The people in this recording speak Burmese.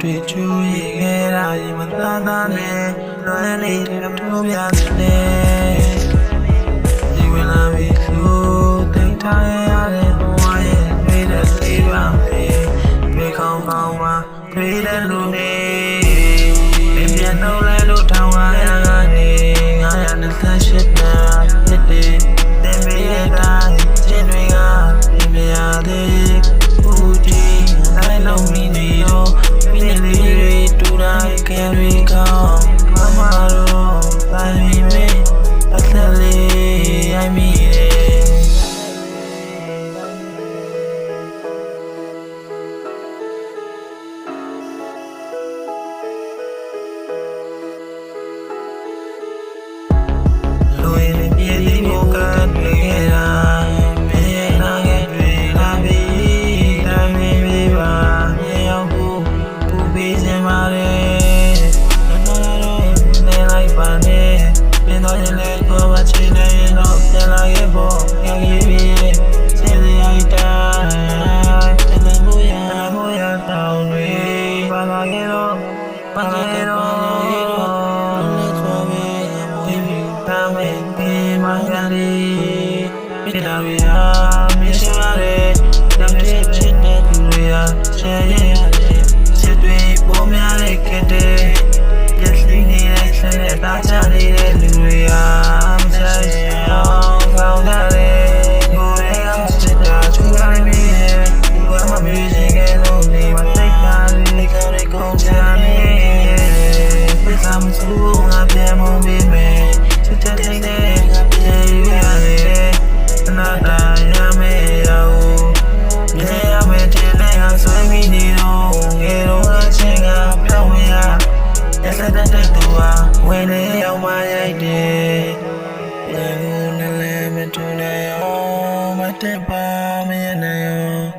တွေ့ချူရခဲ့တာရင်မသာသာနဲ့လွမ်းနေတဲ့တို့ပြတဲ့ဒီဝင်လာပြီလို့တိတ်ထားရတဲ့ဘဝရဲ့တွေ့တဲ့လေးပါပဲဒီကောင်းကောင်းမှာတွေ့တဲ့လူတွေ carry Caballero, dale suave, muy lentamente, Margarita, mi Navidad, mi. yanayo matepa yanayo